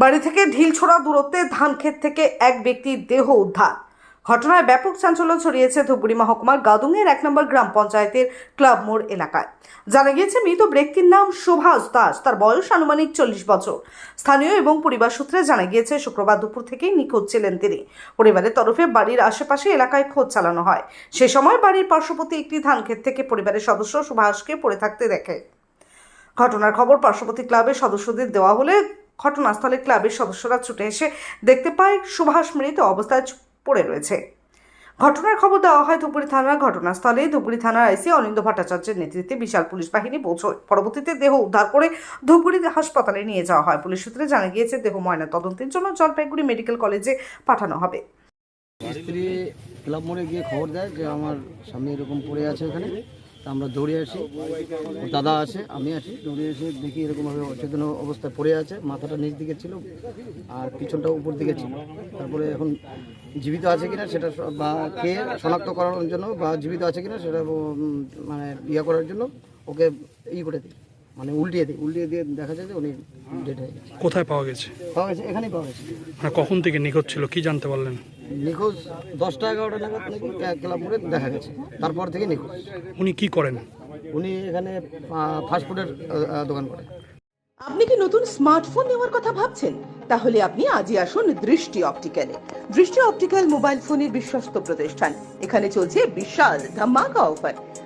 বাড়ি থেকে ঢিল ঢিলছোড়া দূরত্বে ধান ক্ষেত থেকে এক ব্যক্তির দেহ উদ্ধার। ঘটনায় ব্যাপক চাঞ্চল্য ছড়িয়েছে ধূপগুড়ি মহকুমার গাদুংয়ের এক নম্বর গ্রাম পঞ্চায়েতের ক্লাব মোড় এলাকায়। জানা গিয়েছে, মৃত ব্যক্তির নাম সুভাষ দাস। তার বয়স আনুমানিক চল্লিশ বছর। স্থানীয় এবং পরিবার সূত্রে জানা গিয়েছে, শুক্রবার দুপুর থেকেই নিখোঁজ ছিলেন তিনি। পরিবারের তরফে বাড়ির আশেপাশে এলাকায় খোঁজ চালানো হয়। সে সময় বাড়ির পার্শ্ববর্তী একটি ধান ক্ষেত থেকে পরিবারের সদস্য সুভাষকে পড়ে থাকতে দেখে। ঘটনার খবর পার্শ্ববর্তী ক্লাবের সদস্যদের দেওয়া হলে ঘটনাস্থলে ক্লাবের সদস্যরা ছুটে এসে দেখতে পায় সুভাষ মৃত অবস্থায় পড়ে রয়েছে। ঘটনার খবর দেওয়া হয় ধুপগুড়ি থানার ঘটনাস্থলে। ধুপগুড়ি থানার আইসি অনিন্দ ভট্টাচার্যের নেতৃত্বে বিশাল পুলিশ বাহিনী পৌঁছয়। পরবর্তীতে দেহ উদ্ধার করে ধূপগুড়ি হাসপাতালে নিয়ে যাওয়া হয়। পুলিশ সূত্রে জানা গিয়েছে, দেহ ময়না তদন্তের জন্য জলপাইগুড়ি মেডিকেল কলেজে পাঠানো হবে। স্ত্রী ক্লাব মোড়ে গিয়ে খবর দেয় যে আমার স্বামী এরকম পড়ে আছে এখানে। তা আমরা দৌড়ে আসি। দাদা আছে আমি আসি। দৌড়ে এসে দেখি এরকমভাবে অচেতন অবস্থায় পড়ে আছে, মাথাটা নিচ দিকে ছিল আর পিছনটা উপর দিকে ছিল। তারপরে এখন জীবিত আছে কিনা সেটা বা কে শনাক্ত করার জন্য বা জীবিত আছে কিনা সেটা মানে ইয়ে করার জন্য ওকে ই করে দিই। মানে উল্টিয়ে দিই উল্টিয়ে দিয়ে দেখা যায় যে উনি ডেড হয়ে গেছে। কোথায় পাওয়া গেছে? পাওয়া গেছে এখানেই পাওয়া গেছে। মানে কখন থেকে নিখোঁজ ছিল কি জানতে পারলেন? নিখোঁজ দশটা এগারোটা নাগাদ নাকি ক্লাব মোড়ে দেখা গেছে তারপর থেকে নিখোঁজ। উনি কি করেন? উনি এখানে ফাস্টফুডের দোকান করে। আপনি কি নতুন স্মার্টফোন নেওয়ার কথা ভাবছেন? তাহলে আপনি আজই আসুন দৃষ্টি অপটিক্যালে। দৃষ্টি অপটিক্যাল মোবাইল ফোনের বিশ্বস্ত প্রতিষ্ঠান। এখানে চলছে বিশাল ধামাকা অফার।